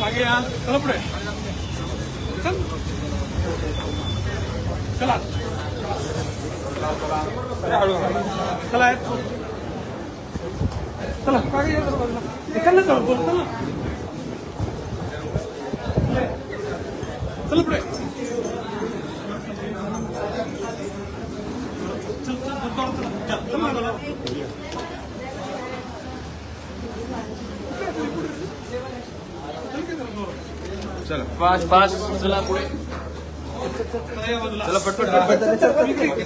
मागे या चला पुढे चल. चला अरे हळू हळू. चला येत. चला मागे या, चला बाजूला. इकडनं चला, बोल, चला. चला पुढे चल, चल, चल, चल, चल, चल, चला. चला पाच पाच चला पुढे चला या बाजूला. चला पटपट पटपट इकडे.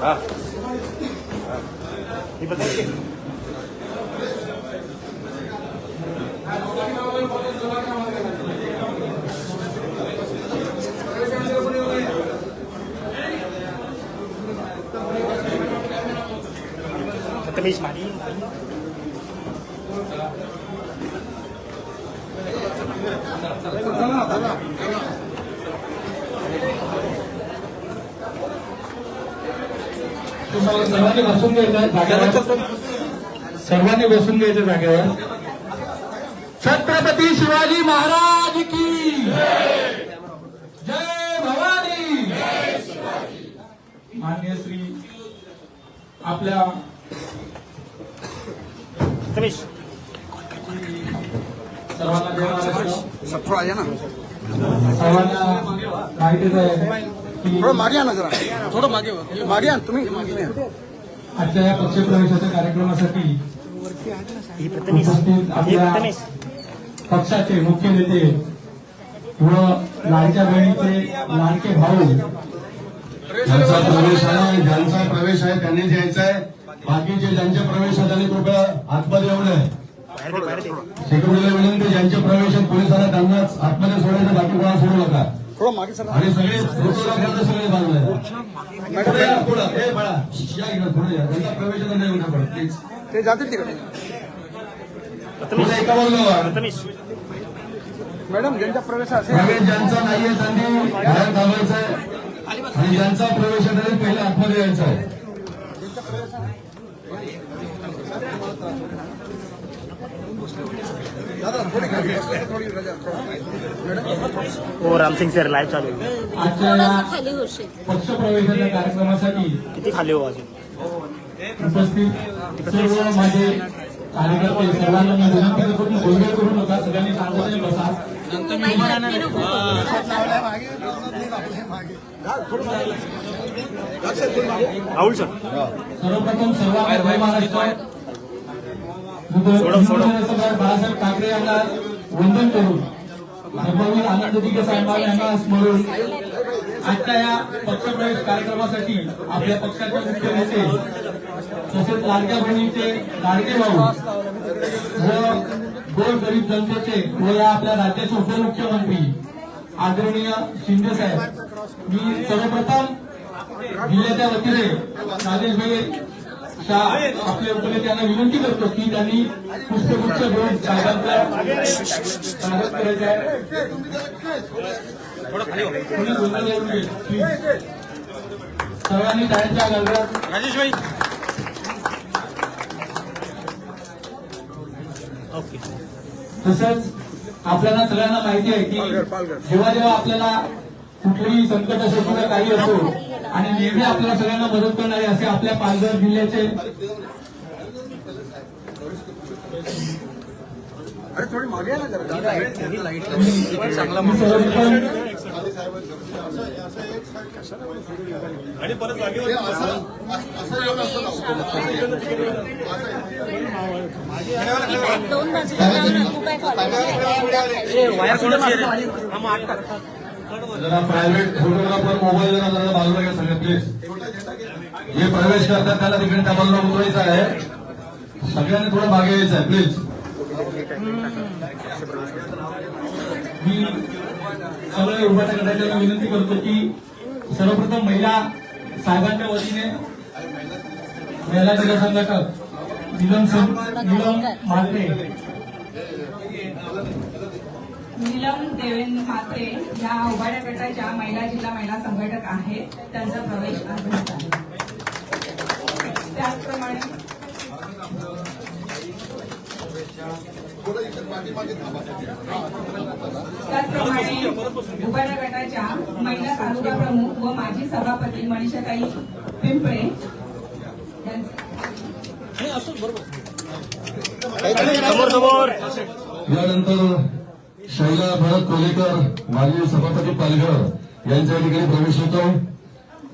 हा Katamis mari. सर्वांनी बसून घ्यायचं जागेवर. सर्वांनी बसून घ्यायचं जागेवर छत्रपती शिवाजी महाराज की जय भवानी. मान्य श्री आपल्या सर्वांना माहितीच आहे की मागे ना जरा थोडं मागे. मागे आण तुम्ही या. आजच्या या पक्षप्रवेशाच्या कार्यक्रमासाठी आपल्या. पक्षाचे मुख्य नेते व लाडक्या बहिणीचे लाडके भाऊ ज्यांचा प्रवेश आहे ज्यांचा प्रवेश आहे त्यांनी जायचं आहे बाकीचे ज्यांचे प्रवेश आहे त्यांनी कृपया आतमध्ये येऊ नये सेक्युरिटीला विनंती ज्यांचे प्रवेश आहेत पोलिसांना त्यांनाच आतमध्ये सोडायचं बाकी कोणा सोडू नका आणि सगळे सगळे बाजूला या. पुढे या, पुढं. ए, बाळा, या इकडं, पुढे या. ज्यांचा प्रवेश आहे त्यांना येऊ नका प्लीज ते जातील तिकडे एका बाजूला. मॅडम ज्यांचा प्रवेश असेल प्रवेश ज्यांचा नाहीये त्यांनी बाहेर थांबायचं आहे आणि ज्यांचा प्रवेश आहे त्यांनी पहिले आतमध्ये यायचं आहे दादा थोडी खाली बसले, थोडी रजा, थोडं. हो राम सिंग सर लाईव्ह चालू आहे. पक्षप्रवेशाच्या कार्यक्रमासाठी किती खाली हो अजून? उपस्थित सर्व माझे कार्यकर्ते सर्वांना मी विनंती करतो की गोंधळ करू नका. सगळ्यांनी शांततेने बसा. सर्वप्रथम सर्वांना जय महाराष्ट्र. बाळासाहेब ठाकरे यांना वंदन करून धर्मवीर आनंद दिगे साहेबांना यांना स्मरून आजच्या या पक्षप्रवेश कार्यक्रमासाठी आपल्या पक्षाचे मुख्य नेते तसेच लाडक्या बहिणीचे लाडके भाऊ व गोर गरीब जनतेचे व या आपल्या राज्याचे उपमुख्यमंत्री आदरणीय शिंदे साहेब. मी सर्वप्रथम जिल्ह्याच्या वतीने राजेशभाई शाह आपल्या उपनेते यांना विनंती करतो की त्यांनी पुष्पगुच्छ घेऊन साहेबांचं स्वागत करायचं आहे. कोणी गोंधळ. सर्वांनी टाळ्यांच्या तसंच आपल्याला सगळ्यांना माहिती आहे की जेव्हा जेव्हा आपल्याला कुठलीही संकट असो किंवा काही असो आणि नेहमी आपल्याला सगळ्यांना मदत करणारे असे आपल्या पालघर जिल्ह्याचे अरे थोडी मागे आहे ना जरा. मी सर्वप्रथम आणि परत जागेवर दोन बाजूला खाली जरा प्रायव्हेट फोटोग्राफर मोबाईल जरा जरा बाजूला घ्या सगळे प्लीज जे प्रवेश करतात त्याला तिकडे त्या उतरायचं आहे. सगळ्यांनी थोडं मागे यायचं आहे प्लीज मी सगळे उभाट्या गटाच्या विनंती करतो की सर्वप्रथम महिला साहेबांच्या वतीने महिला जिल्हा संघटक निलम निलम मात्रे नीलम देवेंद्र माते या उभाड्या गटाच्या महिला जिल्हा महिला संघटक आहेत त्यांचा प्रवेश आढळत आहे त्याचप्रमाणे त्याचप्रमाणे उभाड्या गटाच्या महिला तालुका प्रमुख व माजी सभापती मनीषाताई पिंपळे यानंतर शैला भरत कोलेकर माजी सभापती पालघर यांच्या ठिकाणी प्रवेश होतो.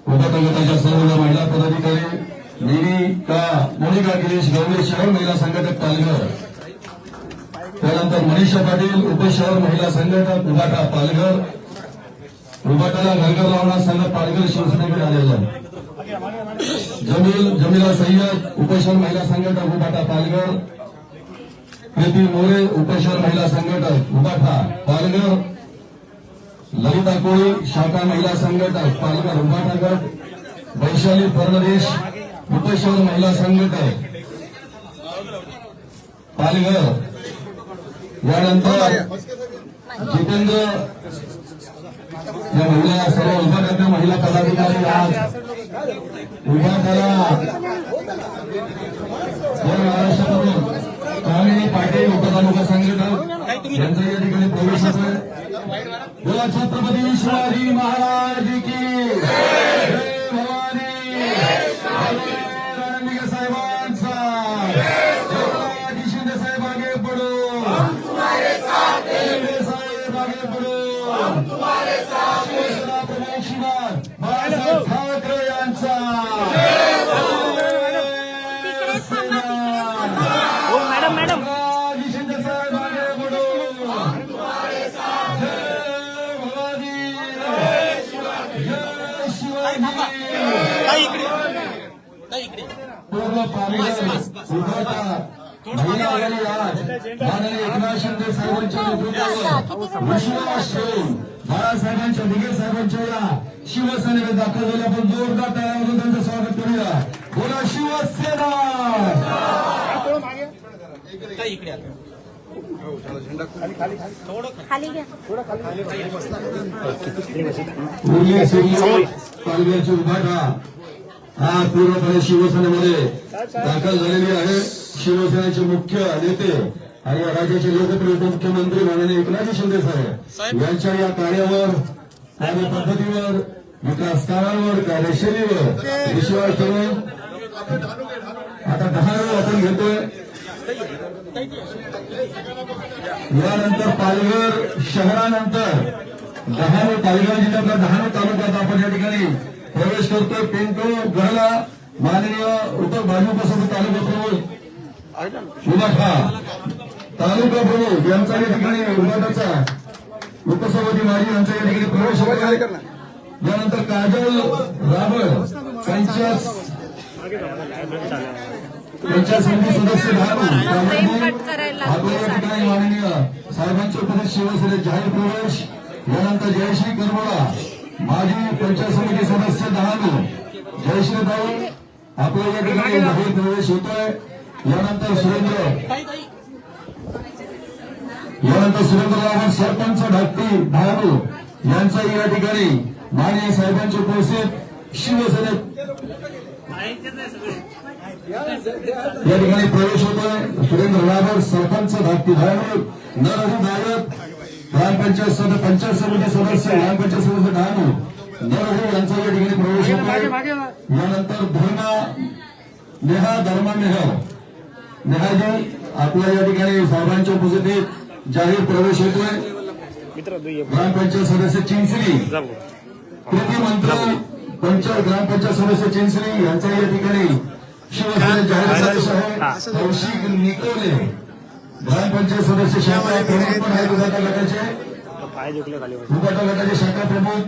उभा सर्व महिला पदाधिकारी निरिका मोनिका गिरीश गवळे शहर महिला संघटक पालघर. त्यानंतर मनीषा पाटील उपशहर महिला संघटक उभाटा पालघर. उभाटाला घरघर लावणार संघ पालघर शिवसेनेकडे आलेला आहे. जमील जमीला सय्यद उपशहर महिला संघटक उभाटा पालघर. प्रीती मोरे उपेश्वर महिला संघटक उभाठा पालघर ललिता कोळी शाखा महिला संघटक पालघर उभाठा गट वैशाली परदेश उपेश्वर महिला संघटक पालघर. यानंतर जितेंद्र या महिला सर्व विभागातल्या महिला पदाधिकारी आज उभाठाला या महाराष्ट्रामधून पाटे पाटील उपतालुका संघटक यांचा या ठिकाणी प्रवेश होतोय. बोला छत्रपती शिवाजी महाराज की मॅडम. माननीय एकनाथ शिंदे साहेबांच्या बाळासाहेबांच्या दिगे साहेबांच्या या शिवसेनेने दाखल झाले आपण जोरदार तयार तयारीमध्ये त्यांचं स्वागत करूया बोला शिवसेना. खाली घ्या पालघरची उभाटा हा पूर्णपणे शिवसेनेमध्ये दाखल झालेली आहे शिवसेनेचे मुख्य नेते आणि या राज्याचे लोकप्रिय उपमुख्यमंत्री माननीय एकनाथ शिंदे साहेब यांच्या या कार्यावर कार्यपद्धतीवर विकास कामांवर कार्यशैलीवर विश्वास ठेवून आता दहा वेळ आपण घेतोय. यानंतर पालघर शहरानंतर डहाणू पालघर जिल्ह्यातल्या डहाणू तालुक्यात आपण या ठिकाणी प्रवेश करतोय. पिंटू गहला माननीय उप भाजपसोबत तालुका प्रमुख उदाखा तालुका प्रमुख यांचा या ठिकाणी उमाठाचा उपसभापती माजी यांचा या ठिकाणी प्रवेश यानंतर काजल राबळ पंचायत पंचायत समिती सदस्य माननीय साहेबांचे उपदेश शिवसेनेत जाहीर प्रवेश यानंतर जयश्री करबोळा माजी पंचायत समिती सदस्य डहाणू जयश्री ताई आपल्या या ठिकाणी जाहीर प्रवेश होतोय. यानंतर सुरेंद्र यानंतर सुरेंद्रराव सरपंच ढाकटी डहाणू यांचाही या ठिकाणी माननीय साहेबांचे उपस्थित शिवसेनेत या ठिकाणी प्रवेश होतोय. सुरेंद्र रावळ सरपंच धाकटी धारणूर नरहरी नायक ग्रामपंचायत सदस्य पंचायत समिती सदस्य ग्रामपंचायत सदस्य डहाणू नरहरी यांचा या ठिकाणी प्रवेश होतोय. यानंतर धर्मा नेहा धर्मा मेहर नेहाजी आपल्या या ठिकाणी साहेबांच्या उपस्थितीत जाहीर प्रवेश होतोय. ग्रामपंचायत सदस्य चिंचली जाऊ. कृती मंत्री पंचायत ग्रामपंचायत सदस्य चिंचणी यांचा या ठिकाणी शिवसेनेत जाहीर प्रवेश आहे कौशिक निकोले. ग्रामपंचायत सदस्य शाखा प्रमुख पण आहेत उभाटा गटाचे. उभाटा गटाचे शाखा प्रमुख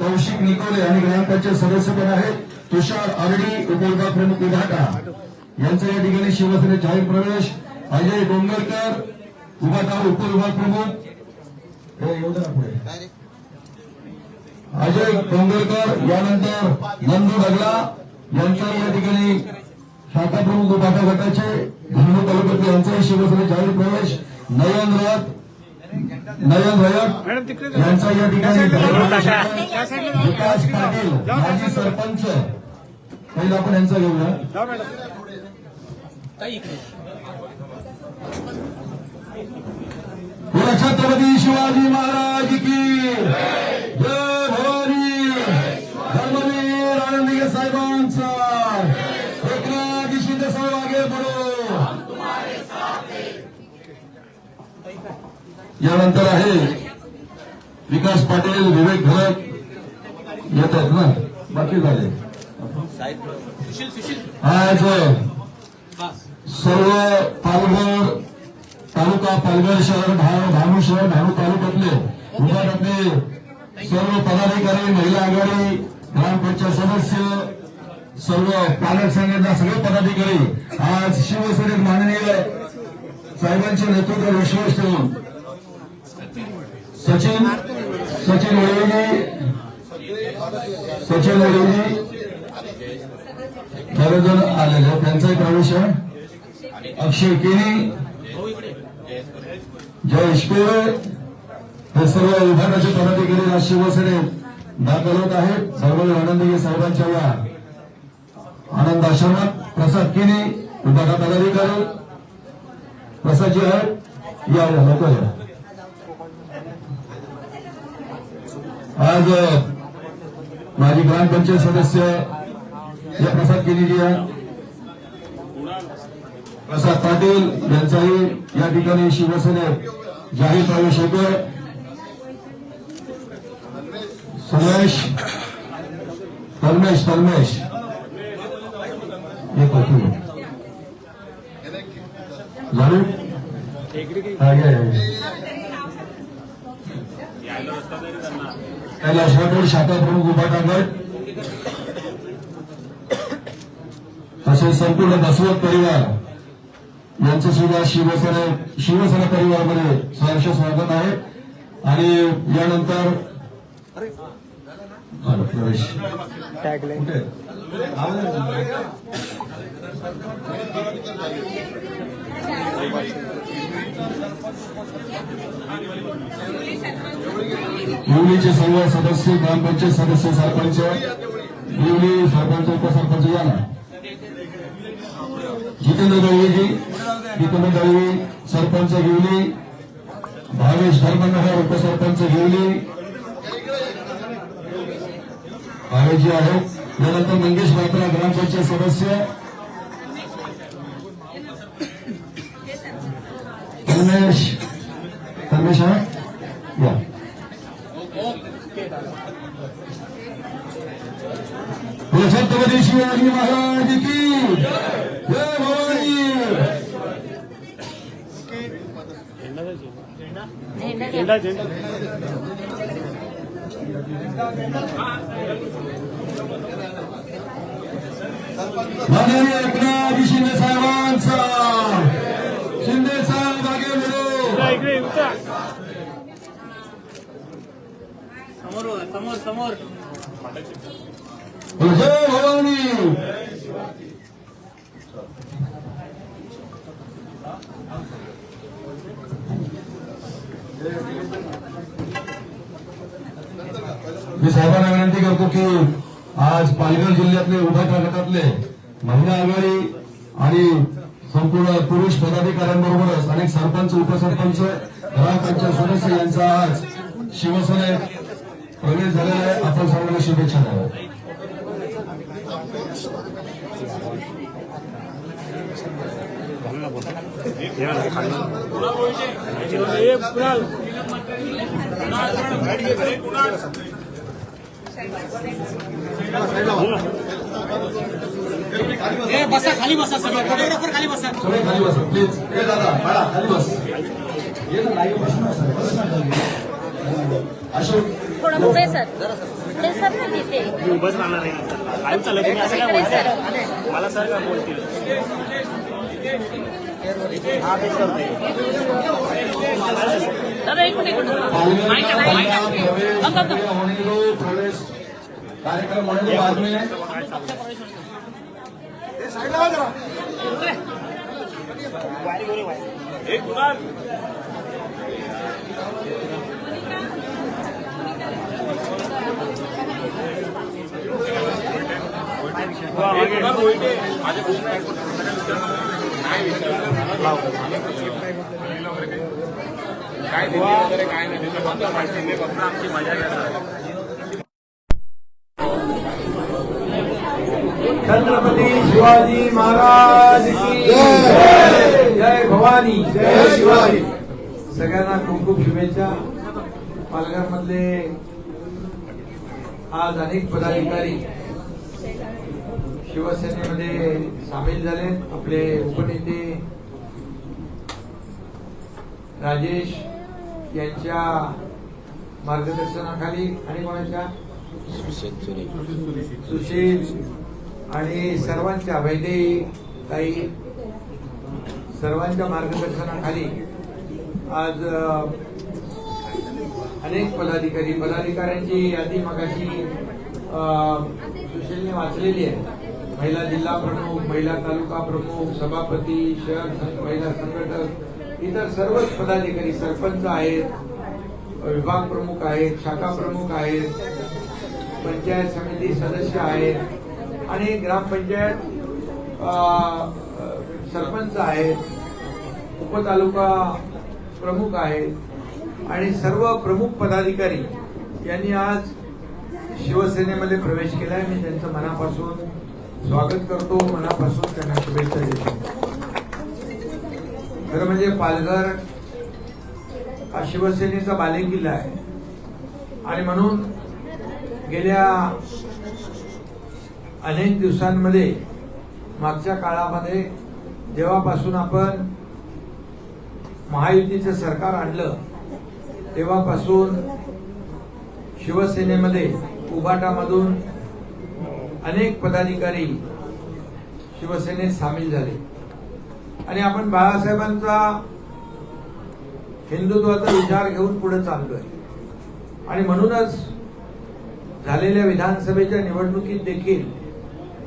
कौशिक निकोले आणि ग्रामपंचायत सदस्य पण आहेत. तुषार आरडी उपविभाग प्रमुख उभाटा यांचा या ठिकाणी शिवसेनेत जाहीर प्रवेश. अजय डोंगरकर उभाटा उपविभाग प्रमुख. हे येऊ द्या ना पुढे अजय डोंगरकर यानंतर नंदू डगला यांचा या ठिकाणी शाखा प्रमुख उभाटा गटाचे धामणी तालुक्यातले यांचाही शिवसेनेत जाहीर प्रवेश. नयन रथ नयन रयत यांचा या ठिकाणी विकास पाटील माजी सरपंच. पहिला आपण यांचा घेऊया. छत्रपती शिवाजी महाराज की जय! यानंतर आहे विकास पाटील विवेक भरत येत आहेत ना? बाकी झाले. आज सर्व पालघर तालुका पालघर शहर भानू शहर भानू तालुक्यातले विभागातले सर्व पदाधिकारी महिला आघाडी ग्रामपंचायत सदस्य सर्व पालक संघटना सगळे पदाधिकारी आज शिवसेनेत माननीय साहेबांचे नेतृत्व विश्वास ठेवून सचिन सचिन वडेजी सचिन वडेजी बरेचजण आलेले त्यांचाही प्रवेश आहे. अक्षय केली जय पेरे हे सर्व विभागाचे पदाधिकारी आज शिवसेनेत दाखल होत आहेत. सर्व आनंदगी साहेबांच्या या आनंद आश्रमात प्रसाद केनी विभागा पदाधिकारी. प्रसादजी आहेत. या या लोक या. आज अ, माजी ग्रामपंचायत सदस्य या प्रसाद केनीजी प्रसाद पाटील यांचाही या ठिकाणी शिवसेनेत जाहीर प्रवेश होतोय सुरेश तन्मेश तन्मेश येतो झालं? हा या, राठोड शाखा प्रमुख उभाटा गट. तसेच संपूर्ण दसवत परिवार. यांचं सुद्धा शिवसेना शिवसेना परिवारामध्ये सहर्ष स्वागत आहे. आणि यानंतर प्रवेश. कुठे? आवाज युवलीचे सर्व सदस्य ग्रामपंचायत सदस्य सरपंच युवली सरपंच उपसरपंच या. ना जितेंद्र दळवीजी जितेंद्र दळवी सरपंच घेवली भावेश धर्मनगर उपसरपंच घेवली भावेजी आहेत. यानंतर मंगेश बात्रा ग्रामपंचायत सदस्य. रमेश रमेश आहे या बोलो छत्रपती शिवाजी महाराज की जय भवानी. झेंडा झेंडा माननीय एकनाथ शिंदे साहेबांचा. शिंदे साहेब मागे बढो हो, समोर समोर समोर. जय भवानी. मी साहेबांना विनंती करतो की आज पालघर जिल्ह्यातले उभ्या तालुक्यातले महिला आघाडी आणि संपूर्ण पुरुष पदाधिकाऱ्यांबरोबरच अनेक सरपंच उपसरपंच ग्रामपंचायत सदस्य यांचा आज शिवसेनेत प्रवेश झालेला आहे. आपण सर्वांना शुभेच्छा द्याव्या. बसा खाली बसा सगळं. फोटोग्राफर खाली बसा. सगळे खाली बसा प्लीज हे दादा बाळा खाली बस ये ना लाईव्ह बस ना सर बस ना खाली. अशोक जरा पुढे सर. पुढे सर ना तिथे. मी उभंच राहणार आहे. आता. काय चाललंय तुम्ही असं काय बोलताय मला सर काय बोलतील? हा तेच करतोय दादा एक मिनिट एक प्रवेश कार्यक्रम होने दो बाद काय दिली वगैरे काय नाही दिलं फक्त माहिती फक्त आमची मजा छत्रपती शिवाजी महाराज की जय! जय भवानी! जय शिवाजी! सगळ्यांना खूप खूप शुभेच्छा. पालघरमधले आज अनेक पदाधिकारी शिवसेनेमध्ये सामील झाले आपले उपनेते राजेश यांच्या मार्गदर्शनाखाली आणि कोणाच्या? सुशील आणि सर्वांच्या वैदेही ताई सर्वांच्या मार्गदर्शनाखाली आज अनेक पदाधिकारी पदाधिकाऱ्यांची यादी मगाशी सुशीलने वाचलेली आहे. महिला जिल्हा प्रमुख महिला तालुका प्रमुख सभापती शहर महिला संघटक इतर सर्वच पदाधिकारी सरपंच आहेत विभाग प्रमुख आहेत शाखा प्रमुख आहेत पंचायत समिती सदस्य आहेत आणि ग्रामपंचायत सरपंच आहेत उपतालुका प्रमुख आहेत आणि सर्व प्रमुख पदाधिकारी यांनी आज शिवसेनेमध्ये प्रवेश केला आहे मी त्यांचं मनापासून स्वागत करतो. मनापासून त्यांना शुभेच्छा देतो. खरं म्हणजे पालघर हा शिवसेनेचा बालेकिल्ला आहे. आणि म्हणून गेल्या अनेक दिवसांमध्ये मागच्या काळामध्ये जेव्हापासून आपण महायुतीचं सरकार आणलं तेव्हापासून शिवसेनेमध्ये उभाटामधून अनेक पदाधिकारी शिवसेनेत सामील झाले. आणि आपण बाळासाहेबांचा हिंदुत्वाचा विचार घेऊन पुढे चाललोय. आणि म्हणूनच झालेल्या विधानसभेच्या निवडणुकीत देखील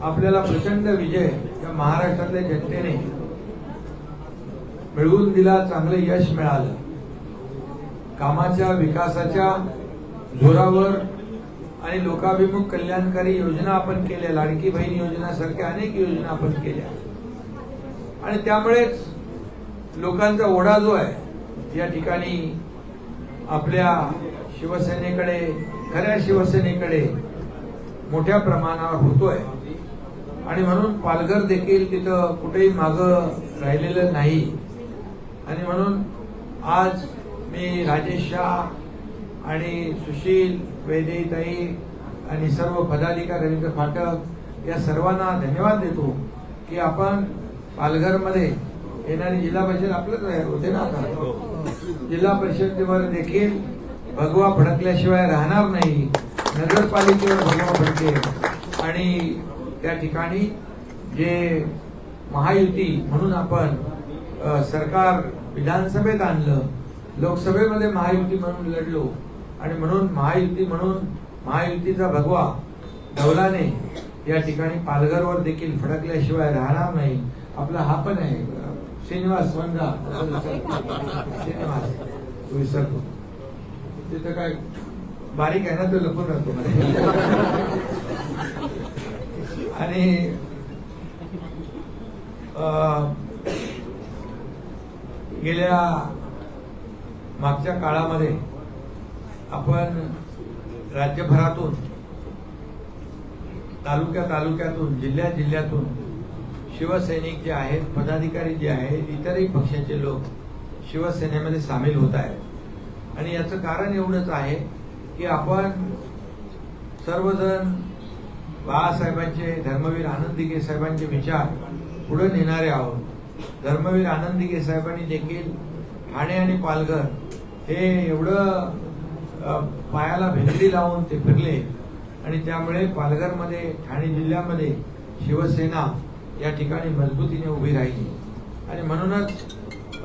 आपल्याला प्रचंड विजय या महाराष्ट्रातल्या जनतेने मिळवून दिला चांगलं यश मिळालं. कामाच्या विकासाच्या जोरावर आणि लोकाभिमुख कल्याणकारी योजना आपण केल्या लाडकी बहीण योजनासारख्या अनेक योजना आपण केल्या. आणि त्यामुळेच लोकांचा ओढा जो आहे या ठिकाणी आपल्या शिवसेनेकडे खऱ्या शिवसेनेकडे मोठ्या प्रमाणावर होतोय. आणि म्हणून पालघर देखील तिथं कुठेही मागं राहिलेलं नाही. आणि म्हणून आज मी राजेश शाह आणि सुशील वैदेताई आणि सर्व पदाधिकारी रवींद्र फाटक या सर्वांना धन्यवाद देतो की आपण पालघरमध्ये येणारी जिल्हा परिषद आपलंच आहे होते ना आता? जिल्हा परिषदेवर देखील भगवा फडकल्याशिवाय राहणार नाही. नगरपालिकेवर भगवा फडकेल. आणि त्या ठिकाणी जे महायुती म्हणून आपण सरकार विधानसभेत आणलं लोकसभेमध्ये महायुती म्हणून लढलो आणि म्हणून महायुती म्हणून महायुतीचा भगवा डौलाने या ठिकाणी पालघरवर देखील फडकल्याशिवाय राहणार नाही. आपला हा पण आहे. श्रीनिवास वंगा श्रीनिवास. विसरतो तिथं काय बारीक आहे ना तो लपून राहतो आणि गेल्या मागच्या काळामध्ये आपण राज्यभरातून तालुक्या तालुक्यातून जिल्ह्या जिल्ह्यातून शिवसैनिक जे आहेत पदाधिकारी जे आहेत इतरही पक्षाचे लोक शिवसेनेमध्ये सामील होत आहेत. आणि याचं कारण एवढंच आहे की आपण सर्वजण बाळासाहेबांचे धर्मवीर आनंद साहेबांचे विचार पुढे नेणारे आहोत. धर्मवीर आनंद साहेबांनी देखील ठाणे आणि पालघर हे एवढं पायाला भिंगरी लावून ते फिरले. आणि त्यामुळे पालघरमध्ये ठाणे जिल्ह्यामध्ये शिवसेना या ठिकाणी मजबूतीने उभी राहिली. आणि म्हणूनच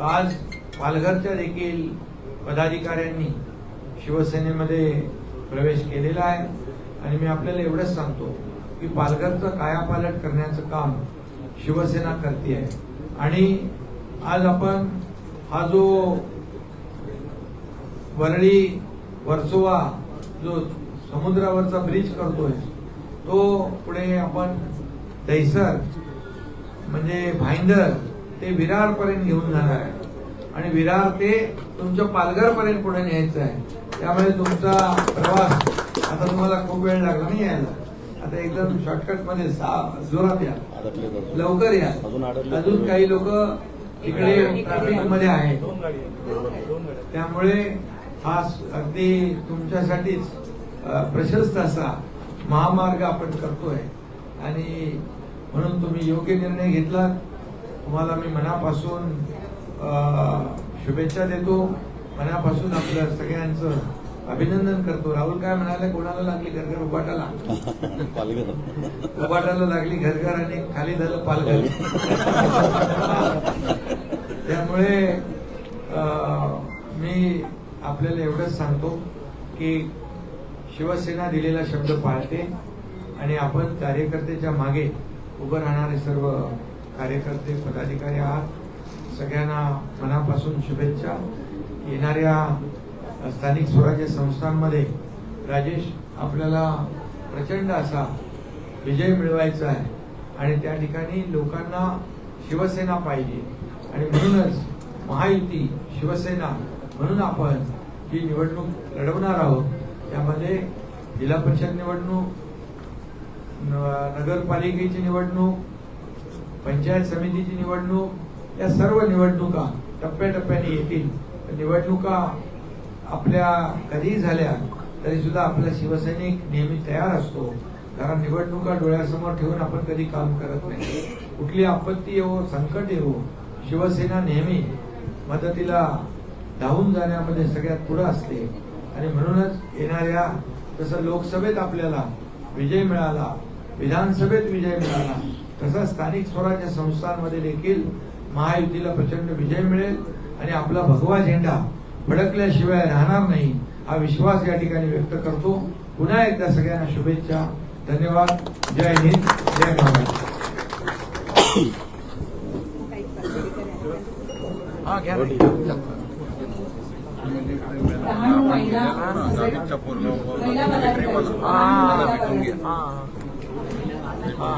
आज पालघरच्या देखील पदाधिकाऱ्यांनी शिवसेनेमध्ये प्रवेश केलेला आहे. आणि मी आपल्याला एवढंच सांगतो की पालघरचं कायापालट करण्याचं काम शिवसेना करते आहे आणि आज आपण हा जो वरळी वर्सोवा जो समुद्रावरचा ब्रिज करतोय तो पुढे आपण दहिसर म्हणजे भाईंदर ते विरार पर्यंत घेऊन जाणार आहे. आणि विरार ते तुमच्या पालघर पर्यंत पुढे न्यायचं आहे. त्यामुळे तुमचा प्रवास आता तुम्हाला खूप वेळ लागला नाही यायला. आता एकदम शॉर्टकटमध्ये जोरात या. लवकर या. अजून काही लोक तिकडे ट्रॅफिकमध्ये आहेत. त्यामुळे हा अगदी तुमच्यासाठीच प्रशस्त असा महामार्ग आपण करतोय. आणि म्हणून तुम्ही योग्य निर्णय घेतला. तुम्हाला मी मनापासून शुभेच्छा देतो. मनापासून आपलं सगळ्यांचं अभिनंदन करतो. राहुल काय म्हणाले? कोणाला लागली घरघर उभाटाला उभाटाला लागली घरघर आणि खाली झालं पालघर. त्यामुळे मी आपल्याला एवढंच सांगतो की शिवसेना दिलेला शब्द पाळते आणि आपण कार्यकर्त्याच्या मागे उभं राहणारे सर्व कार्यकर्ते पदाधिकारी आहात. सगळ्यांना मनापासून शुभेच्छा. येणाऱ्या स्थानिक स्वराज्य संस्थांमध्ये राजेश आपल्याला प्रचंड असा विजय मिळवायचा आहे आणि त्या ठिकाणी लोकांना शिवसेना पाहिजे. आणि म्हणूनच महायुती शिवसेना म्हणून आपण ही निवडणूक लढवणार आहोत. त्यामध्ये जिल्हा परिषद निवडणूक नगरपालिकेची निवडणूक पंचायत समितीची निवडणूक या सर्व निवडणुका टप्प्याटप्प्याने येतील. निवडणुका आपल्या कधीही झाल्या तरी सुद्धा आपला शिवसैनिक नेहमी तयार असतो. कारण निवडणुका डोळ्यासमोर ठेवून आपण कधी काम करत नाही. कुठली आपत्ती येवो संकट येवो शिवसेना नेहमी मदतीला धावून जाण्यामध्ये सगळ्यात पुढे असते. आणि म्हणूनच येणाऱ्या जसं लोकसभेत आपल्याला विजय मिळाला विधानसभेत विजय मिळाला तसा स्थानिक स्वराज्य संस्थांमध्ये देखील महायुतीला प्रचंड विजय मिळेल आणि आपला भगवा झेंडा फडकल्याशिवाय राहणार नाही हा विश्वास या ठिकाणी व्यक्त करतो. पुन्हा एकदा सगळ्यांना शुभेच्छा. धन्यवाद. जय हिंद. जय महाराष्ट्र. हा घ्या ना. डहाणू महिला महिला पदाधिकारी हा, हा, हा.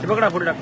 ते पकडा पुढे टाक